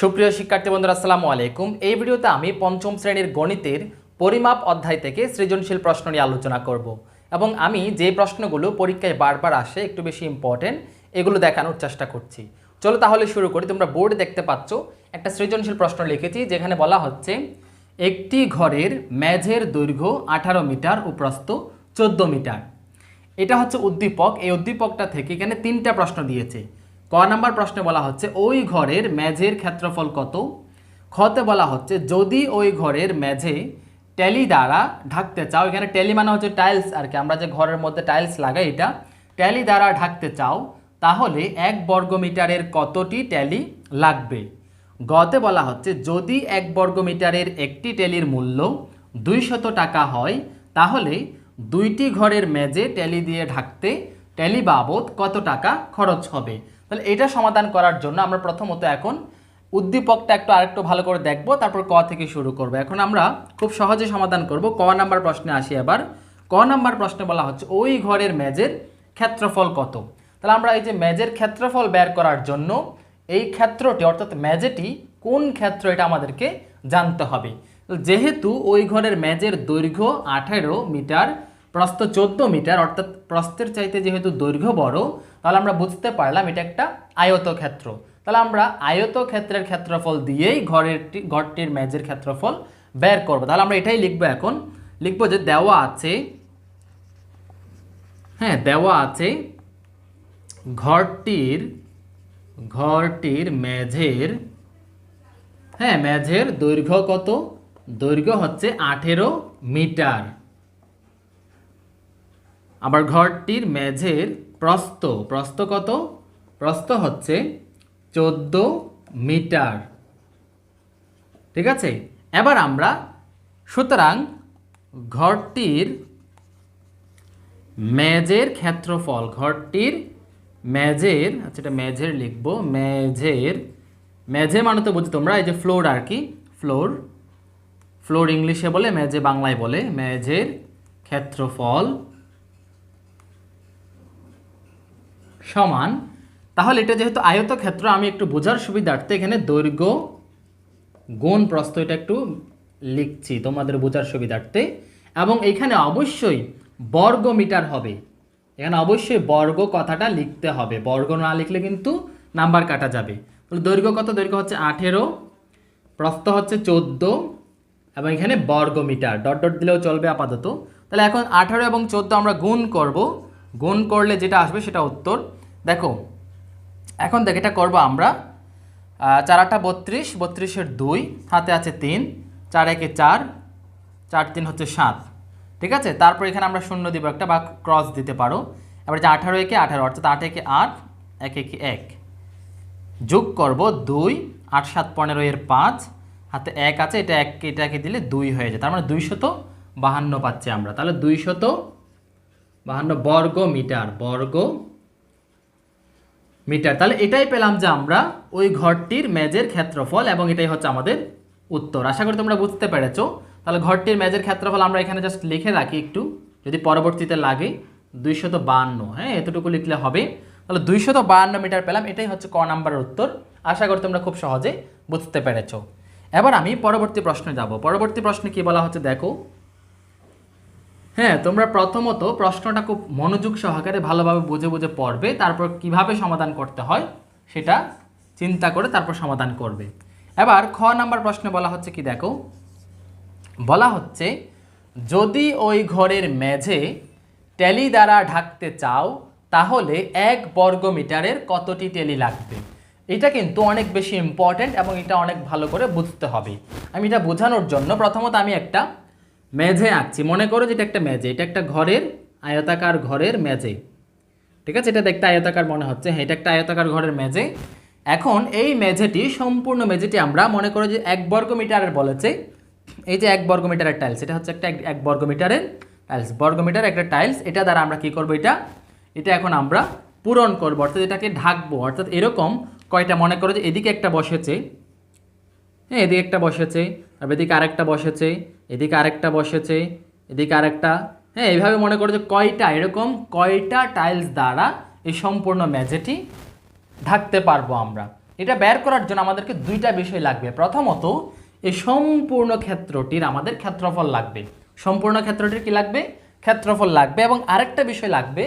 সুপ্রিয় শিক্ষার্থী বন্ধুরা, আসসালামু আলাইকুম। এই ভিডিওতে আমি পঞ্চম শ্রেণির গণিতের পরিমাপ অধ্যায় থেকে সৃজনশীল প্রশ্ন নিয়ে আলোচনা করব এবং আমি যে প্রশ্নগুলো পরীক্ষায় বারবার আসে, একটু বেশি ইম্পর্টেন্ট এগুলো দেখানোর চেষ্টা করছি। চলো তাহলে শুরু করি। তোমরা বোর্ড দেখতে পাচ্ছ, একটা সৃজনশীল প্রশ্ন লিখেছি, যেখানে বলা হচ্ছে, একটি ঘরের মেঝের দৈর্ঘ্য আঠারো মিটার ও প্রস্থ চোদ্দ মিটার। এটা হচ্ছে উদ্দীপক। এই উদ্দীপকটা থেকে এখানে তিনটা প্রশ্ন দিয়েছে। ক নাম্বার প্রশ্নে বলা হচ্ছে, ওই ঘরের মেঝের ক্ষেত্রফল কত? খতে বলা হচ্ছে, যদি ওই ঘরের মেঝে ট্যালি দ্বারা ঢাকতে চাও, এখানে ট্যালি মানে হচ্ছে টাইলস আর কি, আমরা যে ঘরের মধ্যে টাইলস লাগাই এটা ট্যালি দ্বারা ঢাকতে চাও, তাহলে এক বর্গ মিটারের কতটি ট্যালি লাগবে? গতে বলা হচ্ছে, যদি এক বর্গ মিটারের একটি ট্যালির মূল্য দুইশত টাকা হয়, তাহলে দুইটি ঘরের মেঝে ট্যালি দিয়ে ঢাকতে ট্যালি বাবদ কত টাকা খরচ হবে? তাহলে এটা সমাধান করার জন্য আমরা প্রথমত এখন উদ্দীপকটা একটু আরেকটু ভালো করে দেখব, তারপর ক থেকে শুরু করব। এখন আমরা খুব সহজে সমাধান করব। ক নাম্বার প্রশ্নে আসি এবার। ক নাম্বার প্রশ্নে বলা হচ্ছে, ওই ঘরের মেজের ক্ষেত্রফল কত? তাহলে আমরা এই যে মেজের ক্ষেত্রফল বের করার জন্য এই ক্ষেত্রটি, অর্থাৎ মেজেটি কোন ক্ষেত্র এটা আমাদেরকে জানতে হবে। যেহেতু ওই ঘরের মেজের দৈর্ঘ্য আঠেরো মিটার প্রস্থ চোদ্দ মিটার, অর্থাৎ প্রস্থের চাইতে যেহেতু দৈর্ঘ্য বড়, তাহলে আমরা বুঝতে পারলাম এটা একটা আয়তক্ষেত্র। তাহলে আমরা আয়তক্ষেত্রের ক্ষেত্রফল দিয়েই ঘরের ঘরটির মেজের ক্ষেত্রফল বের করব। তাহলে আমরা এটাই লিখব এখন। লিখব যে দেওয়া আছে হ্যাঁ দেওয়া আছে ঘরটির ঘরটির মেঝের হ্যাঁ মেঝের দৈর্ঘ্য কত? দৈর্ঘ্য হচ্ছে আঠেরো মিটার। আবার ঘরটির মেঝের প্রস্থ প্রস্থ কত? প্রস্থ হচ্ছে চোদ্দ মিটার। ঠিক আছে? এবার আমরা, সুতরাং ঘরটির মেজের ক্ষেত্রফল, ঘরটির মেজের আচ্ছা এটা মেঝের লিখব, মেঝের, মেঝে মানে তো বুঝি তোমরা, এই যে ফ্লোর আর কি, ফ্লোর ফ্লোর ইংলিশে বলে, মেঝে বাংলায় বলে, মেঝের ক্ষেত্রফল সমান, তাহলে এটা যেহেতু আয়তক্ষেত্র আমি একটু বোঝার সুবিধার্থে এখানে দৈর্ঘ্য গুণ প্রস্থ এটা একটু লিখছি তোমাদের বোঝার সুবিধার্থে। এবং এখানে অবশ্যই বর্গ মিটার হবে। এখানে অবশ্যই বর্গ কথাটা লিখতে হবে। বর্গ না লিখলে কিন্তু নাম্বার কাটা যাবে। দৈর্ঘ্য কত? দৈর্ঘ্য হচ্ছে আঠেরো, প্রস্থ হচ্ছে চোদ্দ, এবং এখানে বর্গ মিটার, ডট ডট দিলেও চলবে আপাতত। তাহলে এখন আঠারো এবং চোদ্দ আমরা গুণ করব। গুণ করলে যেটা আসবে সেটা উত্তর। দেখো, এখন দেখ এটা করব আমরা চার আটটা বত্রিশ, বত্রিশের দুই, হাতে আছে তিন, চার একে চার চার তিন হচ্ছে সাত, ঠিক আছে? তারপর এখানে আমরা শূন্য দিব একটা বা ক্রস দিতে পারো। এবার যে আঠারো একে আঠারো, অর্থাৎ আট একে আট, এক একে এক, যোগ করব দুই, আট সাত পনেরো এর পাঁচ, হাতে এক আছে, এটা এক, এটাকে দিলে দুই হয়ে যায়। তার মানে দুইশত বাহান্ন পাচ্ছি আমরা। তাহলে দুইশত বাহান্ন বর্গ মিটার বর্গ মিটার। তাহলে এটাই পেলাম যে আমরা ওই ঘরটির মেজের ক্ষেত্রফল এবং এটাই হচ্ছে আমাদের উত্তর। আশা করি তোমরা বুঝতে পেরেছ। তাহলে ঘরটির মেজের ক্ষেত্রফল আমরা এখানে জাস্ট লিখে রাখি একটু। যদি পরবর্তীতে লাগে, দুইশত বাহান্ন। হ্যাঁ এতটুকু লিখলে হবে। তাহলে দুইশত বাহান্ন মিটার পেলাম। এটাই হচ্ছে ক নাম্বারের উত্তর। আশা করি তোমরা খুব সহজে বুঝতে পেরেছ। এবার আমি পরবর্তী প্রশ্নে যাব। পরবর্তী প্রশ্নে কি বলা হচ্ছে দেখো হ্যাঁ তোমরা প্রথমত প্রশ্নটা খুব মনোযোগ সহকারে ভালোভাবে বুঝে বুঝে পড়বে, তারপর কীভাবে সমাধান করতে হয় সেটা চিন্তা করে তারপর সমাধান করবে। এবার খ নাম্বার প্রশ্নে বলা হচ্ছে কি দেখো? বলা হচ্ছে, যদি ওই ঘরের মেঝে ট্যালি দ্বারা ঢাকতে চাও, তাহলে এক বর্গ মিটারের কতটি ট্যালি লাগবে? এটা কিন্তু অনেক বেশি ইম্পর্ট্যান্ট এবং এটা অনেক ভালো করে বুঝতে হবে। আমি এটা বোঝানোর জন্য প্রথমত আমি একটা মেঝে আঁকছি। মনে করো যে এটা একটা মেঝে, এটা একটা ঘরের আয়তাকার ঘরের মেঝে। ঠিক আছে? এটা দেখতে আয়তাকার মনে হচ্ছে। হ্যাঁ এটা একটা আয়তাকার ঘরের মেঝে। এখন এই মেঝেটি, সম্পূর্ণ মেঝেটি আমরা মনে করো যে এক বর্গ মিটারের বলেছে। এই যে এক বর্গ মিটারের টাইলস এটা হচ্ছে একটা এক- বর্গ মিটারের টাইলস বর্গ মিটার একটা টাইলস এটা দ্বারা আমরা কি করব এটা? এটা এখন আমরা পূরণ করব, অর্থাৎ এটাকে ঢাকবো। অর্থাৎ এরকম কয়টা মনে করো যে এদিকে একটা বসেছে। হ্যাঁ এদিকে একটা বসেছে। আর এদিকে আরেকটা বসেছে, এদিকে আরেকটা বসেছে, এদিকে আরেকটা। হ্যাঁ এইভাবে মনে করো যে কয়টা, এরকম কয়টা টাইলস দ্বারা এই সম্পূর্ণ মেঝেটি ঢাকতে পারব আমরা। এটা বের করার জন্য আমাদেরকে দুইটা বিষয় লাগবে। প্রথমত, এই সম্পূর্ণ ক্ষেত্রটির আমাদের ক্ষেত্রফল লাগবে। সম্পূর্ণ ক্ষেত্রটির কি লাগবে? ক্ষেত্রফল লাগবে এবং আরেকটা বিষয় লাগবে,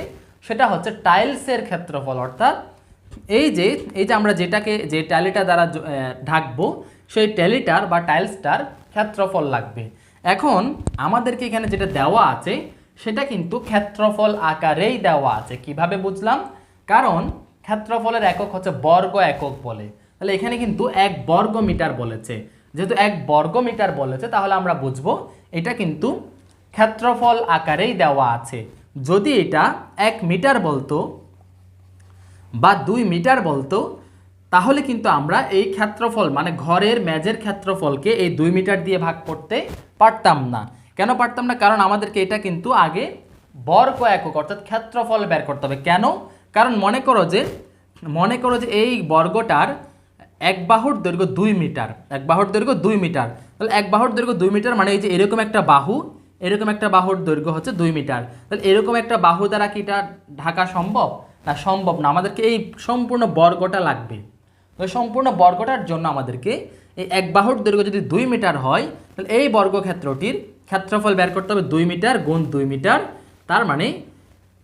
সেটা হচ্ছে টাইলসের ক্ষেত্রফল। অর্থাৎ এই যে এই যে আমরা যেটাকে, যে ট্যালিটা দ্বারা ঢাকবো সেই ট্যালিটার বা টাইলসটার ক্ষেত্রফল লাগবে। এখন আমাদেরকে এখানে যেটা দেওয়া আছে, সেটা কিন্তু ক্ষেত্রফল আকারেই দেওয়া আছে। কীভাবে বুঝলাম? কারণ ক্ষেত্রফলের একক হচ্ছে বর্গ একক বলে। তাহলে এখানে কিন্তু এক বর্গ মিটার বলেছে। যেহেতু এক বর্গ মিটার বলেছে, তাহলে আমরা বুঝব এটা কিন্তু ক্ষেত্রফল আকারেই দেওয়া আছে। যদি এটা এক মিটার বলতো বা দুই মিটার বলতো তাহলে কিন্তু আমরা এই ক্ষেত্রফল মানে ঘরের মেজের ক্ষেত্রফলকে এই দুই মিটার দিয়ে ভাগ করতে পারতাম না। কেন পারতাম না? কারণ আমাদেরকে এটা কিন্তু আগে বর্গ একক, অর্থাৎ ক্ষেত্রফল বের করতে হবে। কেন? কারণ মনে করো যে, মনে করো যে এই বর্গটার এক বাহুর দৈর্ঘ্য দুই মিটার, এক বাহুর দৈর্ঘ্য দুই মিটার। তাহলে এক বাহুর দৈর্ঘ্য দুই মিটার মানে এই যে এরকম একটা বাহু, এরকম একটা বাহুর দৈর্ঘ্য হচ্ছে দুই মিটার। তাহলে এরকম একটা বাহু দ্বারা কি এটা ঢাকা সম্ভব? না সম্ভব না। আমাদেরকে এই সম্পূর্ণ বর্গটা লাগবে। সম্পূর্ণ বর্গটার জন্য আমাদেরকে এই এক বাহুর দৈর্ঘ্য যদি দুই মিটার হয়, তাহলে এই বর্গক্ষেত্রটির ক্ষেত্রফল বের করতে হবে দুই মিটার গুণ দুই মিটার, তার মানে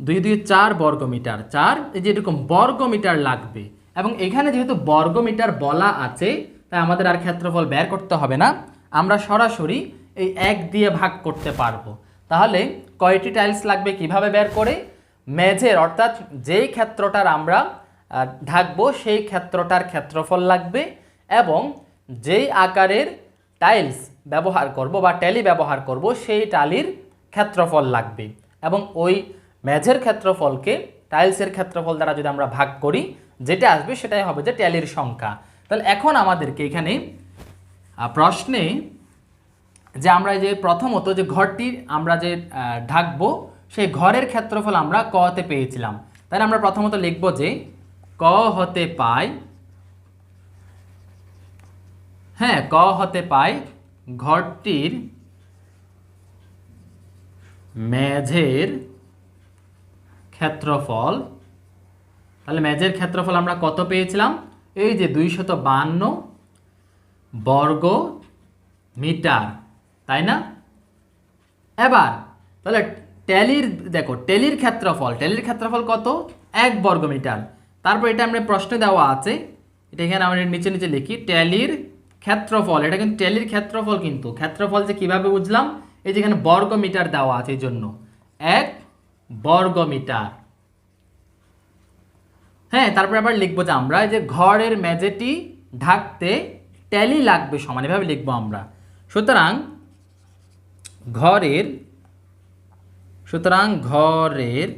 দুই দুই চার বর্গ মিটার। চার, এই যে এরকম বর্গ মিটার লাগবে। এবং এখানে যেহেতু বর্গ মিটার বলা আছে, তাই আমাদের আর ক্ষেত্রফল বের করতে হবে না। আমরা সরাসরি এই এক দিয়ে ভাগ করতে পারব। তাহলে কয়টি টাইলস লাগবে কীভাবে বের করে? মেঝের, অর্থাৎ যেই ক্ষেত্রটার আমরা ঢাকবো, সেই ক্ষেত্রটার ক্ষেত্রফল লাগবে এবং যেই আকারের টাইলস ব্যবহার করব বা ট্যালি ব্যবহার করব, সেই টালির ক্ষেত্রফল লাগবে এবং ওই মেঝের ক্ষেত্রফলকে টাইলসের ক্ষেত্রফল দ্বারা যদি আমরা ভাগ করি, যেটা আসবে সেটাই হবে যে ট্যালির সংখ্যা। তাহলে এখন আমাদেরকে এখানে প্রশ্নে যে আমরা যে প্রথমত যে ঘরটি আমরা যে ঢাকবো, সেই ঘরের ক্ষেত্রফল আমরা কতে পেয়েছিলাম। তাহলে আমরা প্রথমত লিখব যে ক হতে পাই হ্যাঁ ক হতে পাই ঘরটির মেঝের ক্ষেত্রফল। তাহলে মেঝের ক্ষেত্রফল আমরা কত পেয়েছিলাম? এই যে দুইশত বান্ন বর্গ মিটার, তাই না? এবার, তাহলে ট্যালির, দেখো, ট্যালির ক্ষেত্রফল ট্যালির ক্ষেত্রফল কত? এক বর্গ মিটার। তারপর এটা আমরা প্রশ্নে দেওয়া আছে। এটা এখানে আমরা নিচে নিচে লিখি, ট্যালির ক্ষেত্রফল। এটা কিন্তু ট্যালির ক্ষেত্রফল কিন্তু। ক্ষেত্রফল যে কীভাবে বুঝলাম? এই যে এখানে বর্গ মিটার দেওয়া আছে এই জন্য। এক বর্গ মিটার হ্যাঁ তারপরে আবার লিখব যে আমরা যে ঘরের মেঝেটি ঢাকতে ট্যালি লাগবে সমান, এভাবে লিখব আমরা। সুতরাং ঘরের সুতরাং ঘরের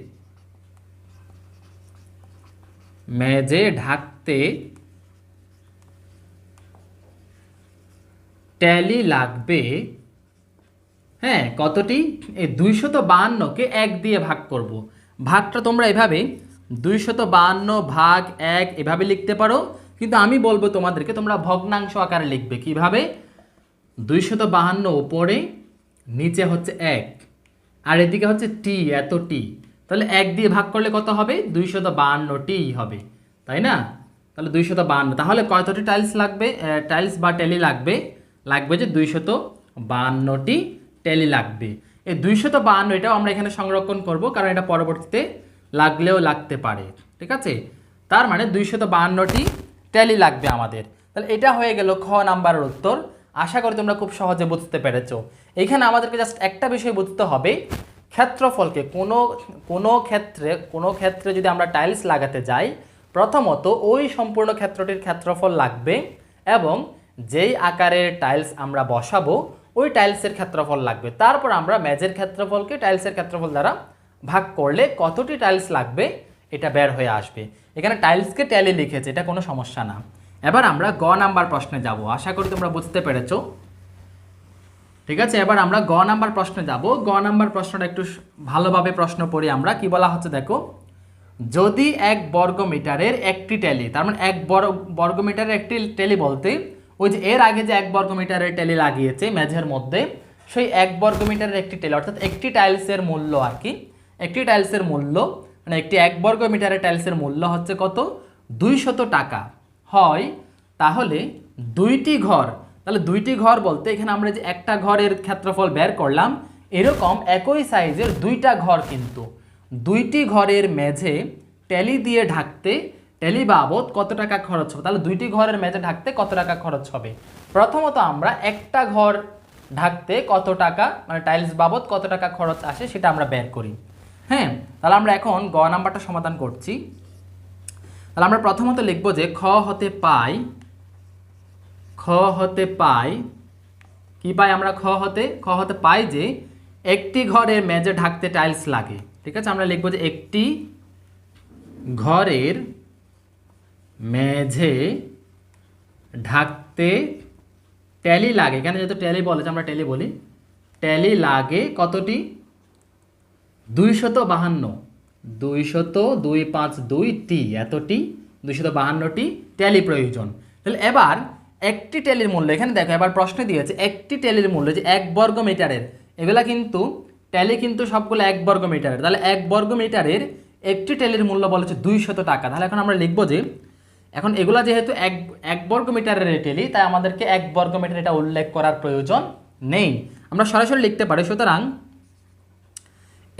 মেঝে ঢাকতে ট্যালি লাগবে। হ্যাঁ কতটি? এই দুইশত বাহান্নকে এক দিয়ে ভাগ করব। ভাগটা তোমরা এভাবে দুইশত বাহান্ন ভাগ এক এভাবে লিখতে পারো। কিন্তু আমি বলব তোমাদেরকে, তোমরা ভগ্নাংশ আকারে লিখবে কীভাবে? দুইশত বাহান্ন উপরে নিচে হচ্ছে এক, আর এদিকে হচ্ছে টি, এত টি। তাহলে এক দিয়ে ভাগ করলে কত হবে? দুইশত বাহান্ন টি হবে, তাই না? তাহলে দুইশত বাহান্ন। তাহলে কতটি টাইলস লাগবে? টাইলস বা টেলি লাগবে? লাগবে যে দুইশত বাহান্নটি টেলি লাগবে। এই দুইশত বাহান্ন এটাও আমরা এখানে সংরক্ষণ করব, কারণ এটা পরবর্তীতে লাগলেও লাগতে পারে, ঠিক আছে? তার মানে দুইশত বাহান্নটি ট্যালি লাগবে আমাদের। তাহলে এটা হয়ে গেল খ নাম্বারের উত্তর। আশা করি তোমরা খুব সহজে বুঝতে পেরেছ। এখানে আমাদেরকে জাস্ট একটা বিষয় বুঝতে হবে ক্ষেত্রফলকে কোনো কোনো ক্ষেত্রে কোনো ক্ষেত্রে যদি আমরা টাইলস লাগাতে যাই, প্রথমত ওই সম্পূর্ণ ক্ষেত্রটির ক্ষেত্রফল লাগবে এবং যেই আকারের টাইলস আমরা বসাবো, ওই টাইলসের ক্ষেত্রফল লাগবে। তারপর আমরা মেজের ক্ষেত্রফলকে টাইলসের ক্ষেত্রফল দ্বারা ভাগ করলে কতটি টাইলস লাগবে, এটা বের হয়ে আসবে। এখানে টাইলসকে ট্যালি লিখেছে, এটা কোনো সমস্যা না। এবার আমরা গ নাম্বার প্রশ্নে যাব। আশা করি তোমরা বুঝতে পেরেছ। ঠিক আছে? এবার আমরা গ নাম্বার প্রশ্নে যাব। গ নাম্বার প্রশ্নটা একটু ভালোভাবে প্রশ্ন পড়ি আমরা। কি বলা হচ্ছে দেখো? যদি এক বর্গ মিটারের একটি ট্যালি তার মানে এক বর্গ বর্গ মিটারের একটি ট্যালি বলতে, ওই যে এর আগে যে এক বর্গ মিটারের ট্যালি লাগিয়েছে মেঝের মধ্যে, সেই এক বর্গ মিটারের একটি ট্যালি অর্থাৎ একটি টাইলসের মূল্য আর কি, একটি টাইলসের মূল্য মানে একটি এক বর্গ মিটারের টাইলসের মূল্য হচ্ছে কত? দুইশত টাকা। হয় তাহলে দুইটি ঘর তাহলে দুইটি ঘর বলতে এখানে আমরা যে একটা ঘরের ক্ষেত্রফল বের করলাম, এরকম একই সাইজের দুইটা ঘর কিন্তু। দুইটি ঘরের মেঝে ট্যালি দিয়ে ঢাকতে ট্যালি বাবদ কত টাকা খরচ হবে? তাহলে দুইটি ঘরের মেঝে ঢাকতে কত টাকা খরচ হবে? প্রথমত আমরা একটা ঘর ঢাকতে কত টাকা মানে টাইলস বাবদ কত টাকা খরচ আসে সেটা আমরা বের করি। হ্যাঁ তাহলে আমরা এখন গ নাম্বারটা সমাধান করছি। তাহলে আমরা প্রথমত লিখব যে খ হতে পাই খ হতে পাই, কি পাই আমরা খ হতে? খ হতে পাই যে একটি ঘরের মেঝে ঢাকতে টাইলস লাগে। ঠিক আছে? আমরা লিখব যে একটি ঘরের মেঝে ঢাকতে ট্যালি লাগে। এখানে যেহেতু ট্যালি বলেছে আমরা ট্যালি বলি। ট্যালি লাগে কতটি? দুইশত বাহান্ন। দুইশত দুই পাঁচ দুই টি এতটি? দুইশত বাহান্নটি ট্যালি প্রয়োজন। তাহলে এবার একটি ট্যালির মূল্য, এখানে দেখো এবার প্রশ্ন দিয়েছে একটি ট্যালির মূল্য যে এক বর্গ মিটারের এগুলা কিন্তু, ট্যালি কিন্তু সবগুলো এক বর্গ মিটারের তাহলে এক বর্গ মিটারের একটি ট্যালির মূল্য বলেছে দুইশত টাকা। তাহলে এখন আমরা লিখব যে, এখন এগুলা যেহেতু এক এক বর্গ মিটারের টেলি, তাই আমাদেরকে এক বর্গ মিটার এটা উল্লেখ করার প্রয়োজন নেই। আমরা সরাসরি লিখতে পারি, সুতরাং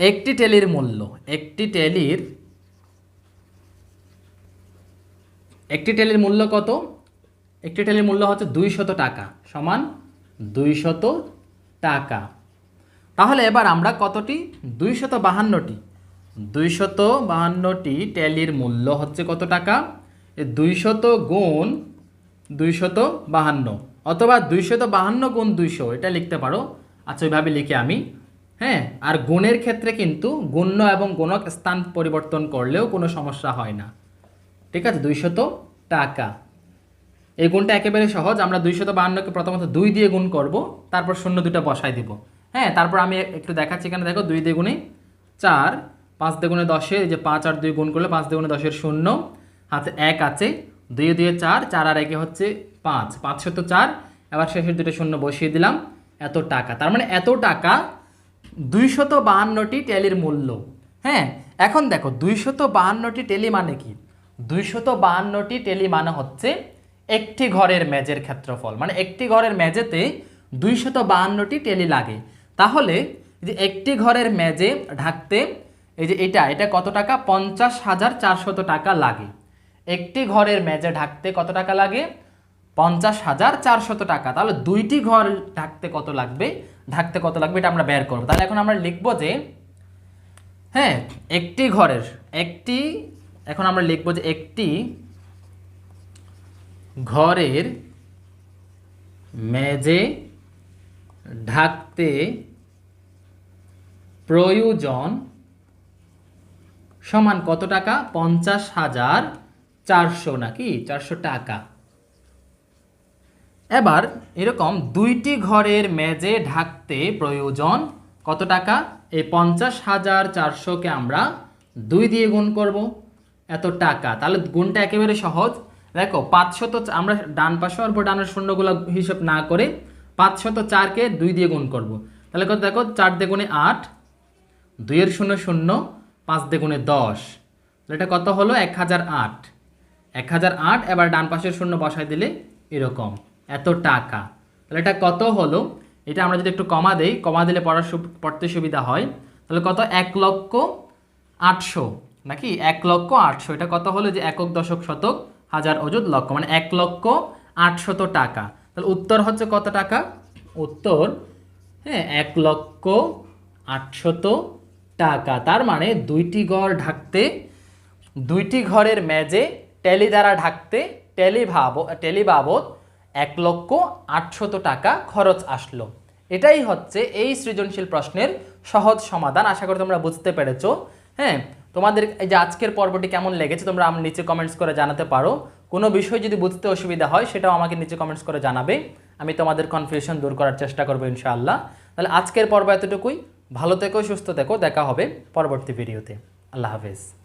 একটি টেলির মূল্য, একটি টেলির একটি টেলির মূল্য কত? একটি টেলির মূল্য হচ্ছে দুইশত টাকা সমান দুইশত টাকা। তাহলে এবার আমরা কতটি? দুইশত বাহান্নটি। দুইশত বাহান্নটি টেলির মূল্য হচ্ছে কত টাকা? দুইশত গুণ দুইশত বাহান্ন অথবা দুইশত বাহান্ন গুণ দুইশো, এটা লিখতে পারো। আচ্ছা ওইভাবে লিখে আমি। হ্যাঁ আর গুণের ক্ষেত্রে কিন্তু গুণ্য এবং গুণক স্থান পরিবর্তন করলেও কোনো সমস্যা হয় না। ঠিক আছে, দুইশত টাকা। এই গুণটা একেবারে সহজ। আমরা দুইশত বাহান্নকে প্রথমত দুই দিয়ে গুণ করব, তারপর শূন্য দুটো বসাই দিব। হ্যাঁ তারপর আমি একটু দেখাচ্ছি এখানে, দেখো, দুই দিয়ে গুণে চার, পাঁচ দ্বিগুণে দশে, এই যে পাঁচ আর দুই গুণ করলে পাঁচ দ্বিগুণে দশের শূন্য, হাতে এক আছে, দুই দুয়ে চার চার আর একে হচ্ছে পাঁচ, পাঁচশত চার, এবার শেষের দুটো শূন্য বসিয়ে দিলাম, এত টাকা। তার মানে এত টাকা দুইশত বাহান্নটি টেলির মূল্য। হ্যাঁ এখন দেখো, দুইশত বাহান্নটি টেলি মানে কি? দুইশত বাহান্নটি টেলি মানে হচ্ছে একটি ঘরের মেজের ক্ষেত্রফল। মানে একটি ঘরের মেজেতে দুইশত বাহান্নটি টেলি লাগে। তাহলে যে একটি ঘরের মেজে ঢাকতে এই যে এটা এটা কত টাকা? পঞ্চাশ হাজার চারশত টাকা লাগে। একটি ঘরের মেজে ঢাকতে কত টাকা লাগে? পঞ্চাশ হাজার চারশত টাকা। তাহলে দুইটি ঘর ঢাকতে কত লাগবে? ঢাকতে কত লাগবে এটা আমরা বের করব। তাহলে এখন আমরা লিখব যে হ্যাঁ একটি ঘরের, একটি, এখন আমরা লিখব যে একটি ঘরের মেজে ঢাকতে প্রয়োজন সমান কত টাকা? পঞ্চাশ হাজার চারশো নাকি? চারশো টাকা। এবার এরকম দুইটি ঘরের মেজে ঢাকতে প্রয়োজন কত টাকা? এই পঞ্চাশ হাজার চারশোকে আমরা দুই দিয়ে গুণ করব। এত টাকা। তাহলে গুণটা একেবারে সহজ। দেখো, পাঁচশত আমরা ডান পাশে অল্প ডানের শূন্যগুলো হিসেব না করে পাঁচশত চারকে দুই দিয়ে গুণ করব। তাহলে কত দেখো, চার দেগুণে আট, দুইয়ের শূন্য শূন্য, পাঁচ দেগুণে দশ। তাহলে এটা কত হলো? এক হাজার আট। এক হাজার আট, এবার ডান পাশের শূন্য বসাই দিলে এরকম। এত টাকা। তাহলে এটা কত হলো? এটা আমরা যদি একটু কমা দেই, কমা দিলে পড়ার পড়তে সুবিধা হয়। তাহলে কত? এক লক্ষ আটশো। নাকি? এক লক্ষ আটশো। এটা কত হলো? যে একক দশক শতক। হাজার অযুত লক্ষ মানে এক লক্ষ আটশত টাকা। তাহলে উত্তর হচ্ছে কত টাকা? উত্তর হ্যাঁ এক লক্ষ আটশত টাকা। তার মানে দুইটি ঘর ঢাকতে, দুইটি ঘরের মেজে টেলি দ্বারা ঢাকতে টেলি ভাব বাবদ এক লক্ষ আটশত টাকা খরচ আসলো। এটাই হচ্ছে এই সৃজনশীল প্রশ্নের সহজ সমাধান। আশা করি তোমরা বুঝতে পেরেছ। হ্যাঁ তোমাদের এই যে আজকের পর্বটি কেমন লেগেছে তোমরা আমার নিচে কমেন্টস করে জানাতে পারো। কোনো বিষয় যদি বুঝতে অসুবিধা হয়, সেটাও আমাকে নিচে কমেন্টস করে জানাবে। আমি তোমাদের কনফিউশন দূর করার চেষ্টা করব ইনশাআল্লাহ। তাহলে আজকের পর্ব এতটুকুই। ভালো থেকো, সুস্থ থেকো। দেখা হবে পরবর্তী ভিডিওতে আল্লাহ হাফেজ।